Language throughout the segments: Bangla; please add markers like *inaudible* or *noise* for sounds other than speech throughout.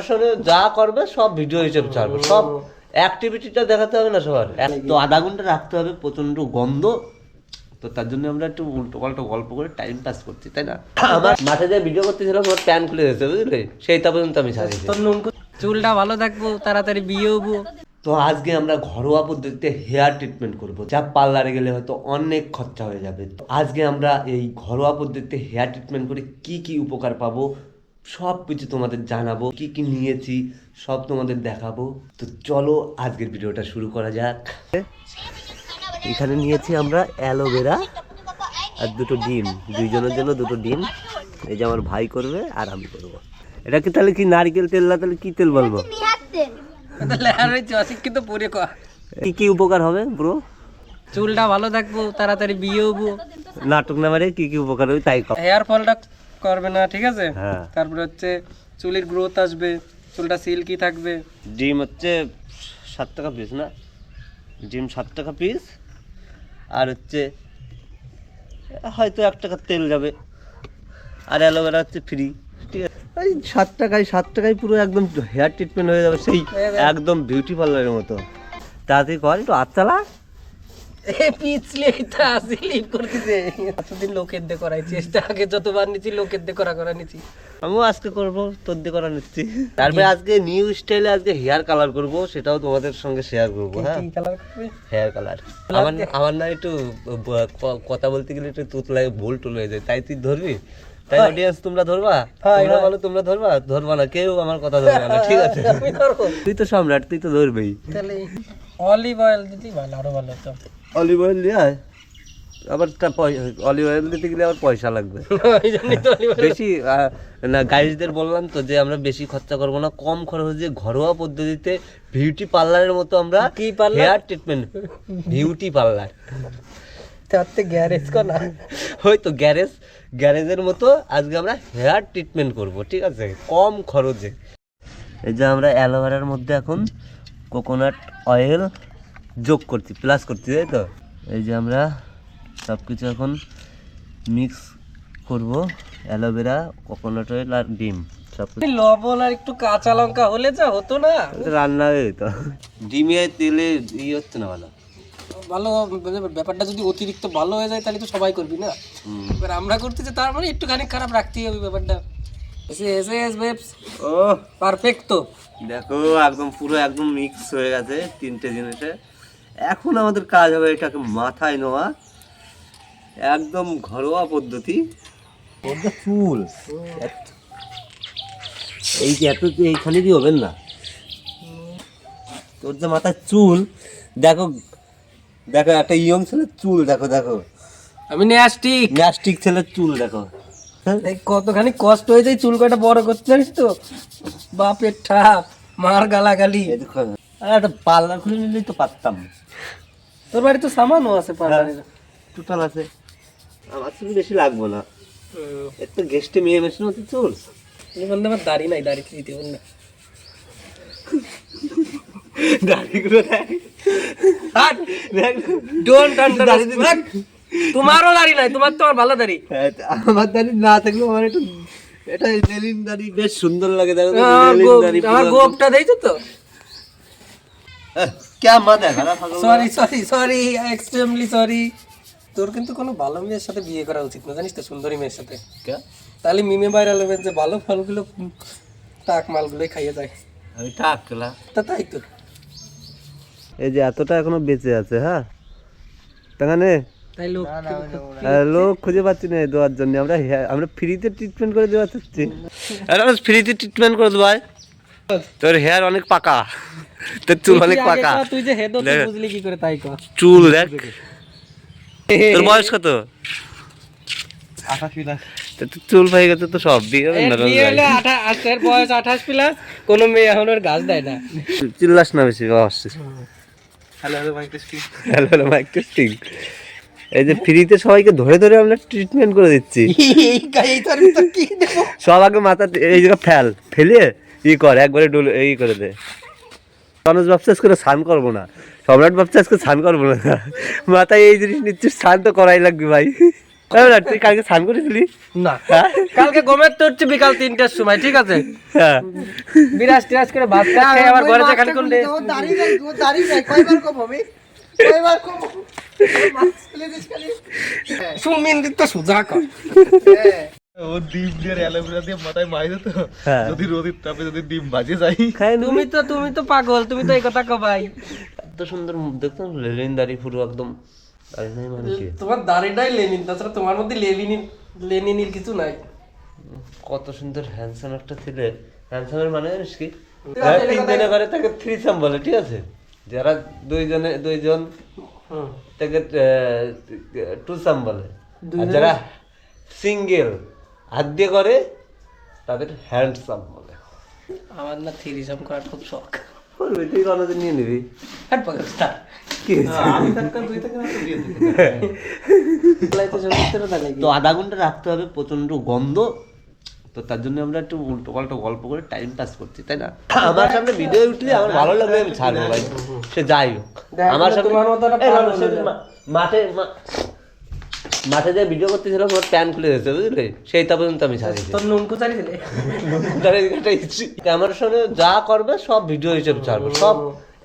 আসলে যা করবে সব ভিডিও হিসেবে ছাড়বে। সব অ্যাক্টিভিটিটা দেখাতে হবে না সবার। তো আধা ঘণ্টা রাখতে হবে প্রচণ্ড গন্ধ। তো তার জন্য আমরা একটু উল্টো পাল্টো গল্প করে টাইম পাস করছি তাই না? আমার মাথায় যে ভিডিও করতেছিলাম আমার প্যান খুলে গেছে বুঝলে? সেই তা পর্যন্ত আমি নুন চুলটা ভালো থাকব তাড়াতাড়ি বিয়ে হব। তো আজকে আমরা ঘরোয়া পদ্ধতিতে হেয়ার ট্রিটমেন্ট করব। যা পার্লারে গেলে হয়তো অনেক খরচা হয়ে যাবে। তো আজকে আমরা এই ঘরোয়া পদ্ধতিতে হেয়ার ট্রিটমেন্ট করে কি কি উপকার পাবো সব কিছু তোমাদের জানাব কি কি নিয়েছি সব তোমাদের দেখাবো। তো চলো আজকের ভিডিওটা শুরু করা যাক। এখানে নিয়েছি আমরা অ্যালোভেরা আর দুটো ডিম। দুইজনের জন্য দুটো ডিম। এই যে আমার ভাই করবে আর আমি করব। এটা কি তাহলে কি নারকেল তেল না তাহলে কি তেল বলব? অশিক্ষিত পরে কি কি উপকার হবে ব্রো? চুলটা ভালো থাকব তাড়াতাড়ি বিয়ে হব। নাটক নামারে কি কি উপকার হবে তাই হেয়ার ফলটা করবে না ঠিক আছে? হ্যাঁ। তারপরে হচ্ছে চুলের গ্রোথ আসবে চুলটা সিল্কি থাকবে। ডিম হচ্ছে সাত টাকা পিস না? ডিম সাত টাকা পিস আর হচ্ছে হয়তো এক টাকার তেল যাবে। আর অ্যালোভেরা হচ্ছে ফ্রি ঠিক আছে? এই সাত টাকায় সাত টাকায় পুরো একদম হেয়ার ট্রিটমেন্ট হয়ে যাবে সেই একদম বিউটি পার্লারের মতো। তাড়াতাড়ি কর একটু হাত নিচ্ছি আজকে করব তোর দিয়ে করা নিচ্ছি। *laughs* তারপরে আজকে নিউ স্টাইলে আজকে হেয়ার কালার করব সেটাও তোমাদের সঙ্গে শেয়ার করব হ্যাঁ? হেয়ার কালার আমার আমার না একটু কথা বলতে গেলে একটু ভুল টুল হয়ে যায়। তাই তুই ধরবি? তাই অডিয়েন্স তোমরা ধরবা? তোমরা বলো তোমরা ধরবা? ধরবা না কেউ আমার কথা ধরবে না ঠিক আছে? *laughs* তুই তো সম্রাট তুই তো ধরবেই। তাহলে অলিভ অয়েল দিতেই ভালো আরও ভালো হতো। অলিভ অয়েল দিয়ে হয় আবার অলিভ অয়েল দিতে গেলে আবার পয়সা লাগবে। *laughs* তো বেশি না গাইজদের বললাম তো যে আমরা বেশি খরচা করব না কম খরচে ঘরোয়া পদ্ধতিতে বিউটি পার্লারের মতো আমরা কি parlour hair treatment beauty parlour তাতে গ্যারেজ কর না। ওই তো গ্যারেজ গ্যারেজের মতো আজকে আমরা হেয়ার ট্রিটমেন্ট করব ঠিক আছে? কম খরচে। এই যে আমরা অ্যালোভেরার মধ্যে এখন কোকোনাট অয়েল যোগ করছি প্লাস করছি তাই তো? এই যে আমরা সব কিছু এখন মিক্স করব অ্যালোভেরা কোকোনাট অয়েল আর ডিম সব কিছু লবণ আর একটু কাঁচা লঙ্কা হলে যা হতো না? রান্না হয়ে তো। ডিমে তেলে ই হচ্ছে না ভালো। ভালো মানে ব্যাপারটা যদি অতিরিক্ত ভালো হয়ে যায় তাহলে তো সবাই করবি না? এবার আমরা করতেছি তার মানে একটুখানি খারাপ রাখতেই হবে ব্যাপারটা। এসে এসে এস বেবস ও পারফেক্ট তো। দেখো একদম পুরো একদম মিক্স হয়ে গেছে তিনটে জিনিসে। এখন আমাদের কাজ হবে এটাকে মাথায় নেওয়া। একদম ঘরোয়া পদ্ধতি। চুল। এই যে এত এইখানে কি হবেন না? তোর যে মাথায় চুল দেখো দেখো একটা ইয়ং ছেলের চুল দেখো দেখো। আমি ন্যাস্টিক। ন্যাস্টিক ছেলের চুল দেখো। হ্যাঁ? কতখানি কষ্ট হয়ে যায় চুল কাটা বড় করতে জানিস তো? বাপের ঠাপ মার গালাগালি। একটা পার্লার খুলে নিলেই তো পারতাম। তোর বাড়ি তো সামানও আছে পার্লারের টোটাল আছে। আমার চুল বেশি লাগবো না। গেস্টে মেয়ে মেশিন চুল বন্ধু আমার দাড়ি নাই দাড়ি দিতে বল না দাড়িগুলো তোমারও দাড়ি নাই তোমার তো আমার ভালো দাড়ি। হ্যাঁ, আমার দাড়ি না থাকলেও আমার একটু এটা বেশ সুন্দর লাগে দেখো। আমার গোপটা দেখছ তো আহ, ক্যা মা দেখা না পাগল sorry sorry sorry extremely sorry তোর কিন্তু কোনো ভালো মেয়ের সাথে বিয়ে করা উচিত না জানিস তো সুন্দরী মেয়ের সাথে। ক্যা? তাহলে মিমে ভাইরাল হবে যে ভালো ফলগুলো টাক মালগুলোই খাইয়ে যায়। আমি টাকলা তা তাই তো। এই যে এতটা এখনও বেঁচে আছে হ্যাঁ? তাহলে তাই লোক লোক খুঁজে পাচ্ছি না দেওয়ার জন্য। আমরা হে- আমরা ফ্রিতে ট্রিটমেন্ট করে দেওয়া চাচ্ছি। আরে ফ্রিতে ট্রিটমেন্ট করে দেবো তোর হেয়ার অনেক পাকা। তোর চুল অনেক পাকা। তুই যে হেদ তুই বুঝলি কি করে তাই কর। চুল দেখ। তোর বয়স কত? চুল গেছে তো সব বিয়ে এর না বিয়ে হলে আঠা- আজকের বয়স আঠাশ প্লাস কোনো মেয়ে এখন ওর গাছ দেয় না। চিল্লাস না বেশি হ্যালো হ্যালো মাইক টেস্টিং এই যে ফ্রিতে সবাইকে ধরে ধরে আমরা ট্রিটমেন্ট করে দিচ্ছি। *laughs* এই এই তোর ভিতর কি দেবো? সব আগে মাথা এই জায়গা ফেল ফেলে ই কর একবারে ডুল এই করে দে। মানুষ ব্যবসা করে স্নান করব না। সম্রাট ব্যবসা আজকে স্নান করব না। মাথায় এই জিনিস নিচ্ছিস স্নান তো করাই লাগবে ভাই। তুই কালকে স্নান করেছিলি? না। কালকে ঘুমের তো হচ্ছে বিকাল তিনটার সময় ঠিক আছে? হ্যাঁ। বিরাজ টিরাজ করে ভাত খাই আবার ঘরে যে খালি কোন কয়বার কম হবে কয়বার কম তো সুজা কর। ও ডিম দিয়ে অ্যালোভেরা দিয়ে মাথায় মাইরে তো। হ্যাঁ। যদি রোদের তাপে যদি ডিম যাই তুমি তো তুমি তো পাগল তুমি তো এই কথা কবাই এত সুন্দর লেলিন দাড়ি পুরো একদম দাড়ি নাই মানে তোমার দাড়িটাই লেনিন তাছাড়া তোমার মধ্যে লেনিন লেনিনের কিছু নাই। কত সুন্দর হ্যান্ডসাম একটা ছেলে। হ্যান্ডসামের মানে জানিস কি? যারা তিনজনে করে তাকে থ্রিসাম বলে ঠিক আছে? যারা দুইজনে দুইজন হুম। তাকে টুসাম বলে। আর যারা সিঙ্গেল হাত দিয়ে করে তাদের হ্যান্ডসাম বলে। আমার না থ্রিসাম করার খুব শখ। করবি তুই কোনোদিন নিয়ে নিবি? তো আধা ঘণ্টা রাখতে হবে প্রচণ্ড গন্ধ। তো তার জন্য আমরা একটু উল্টো পাল্টা গল্প করে টাইম পাস করছি তাই না? আমার সামনে ভিডিও উঠলে আমার ভালো লাগবে আমি ছাড়বো ভাই। সে যাই হোক। আমার সামনে মাঠে মা- মাঠে যে ভিডিও করতেছিলাম আমার প্যান খুলে গেছে বুঝলে? সেই তা পর্যন্ত আমি ছাড়িয়েছি তোর নুন কুচারি দিলে ক্যামেরার সামনে যা করবে সব ভিডিও হিসেবে ছাড়বো। সব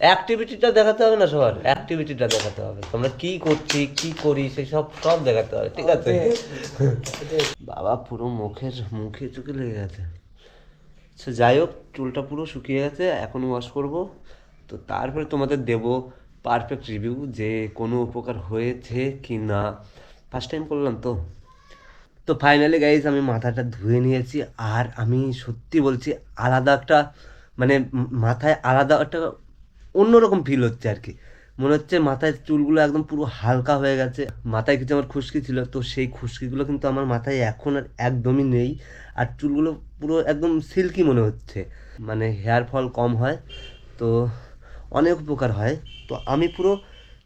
অ্যাক্টিভিটিটা দেখাতে হবে না সবার। অ্যাক্টিভিটিটা দেখাতে হবে। তোমরা কি করছি কি করি সেই সব সব দেখাতে হবে ঠিক আছে? বাবা পুরো মুখের মুখে চুকে লেগে গেছে। সে যাই হোক চুলটা পুরো শুকিয়ে গেছে এখন ওয়াশ করব। তো তারপরে তোমাদের দেব পারফেক্ট রিভিউ যে কোনো উপকার হয়েছে কি না ফার্স্ট টাইম করলাম তো। তো ফাইনালি গাইজ আমি মাথাটা ধুয়ে নিয়েছি আর আমি সত্যি বলছি আলাদা একটা মানে মাথায় আলাদা একটা অন্যরকম ফিল হচ্ছে আর কি। মনে হচ্ছে মাথায় চুলগুলো একদম পুরো হালকা হয়ে গেছে। মাথায় কিছু আমার খুশকি ছিল, তো সেই খুশকিগুলো কিন্তু আমার মাথায় এখন আর একদমই নেই। আর চুলগুলো পুরো একদম সিল্কি মনে হচ্ছে। মানে হেয়ার ফল কম হয়, তো অনেক উপকার হয়। তো আমি পুরো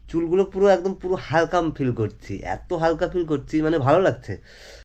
চুলগুলো পুরো একদম পুরো হালকা ফিল করছি। এত হালকা ফিল করছি মানে ভালো লাগছে।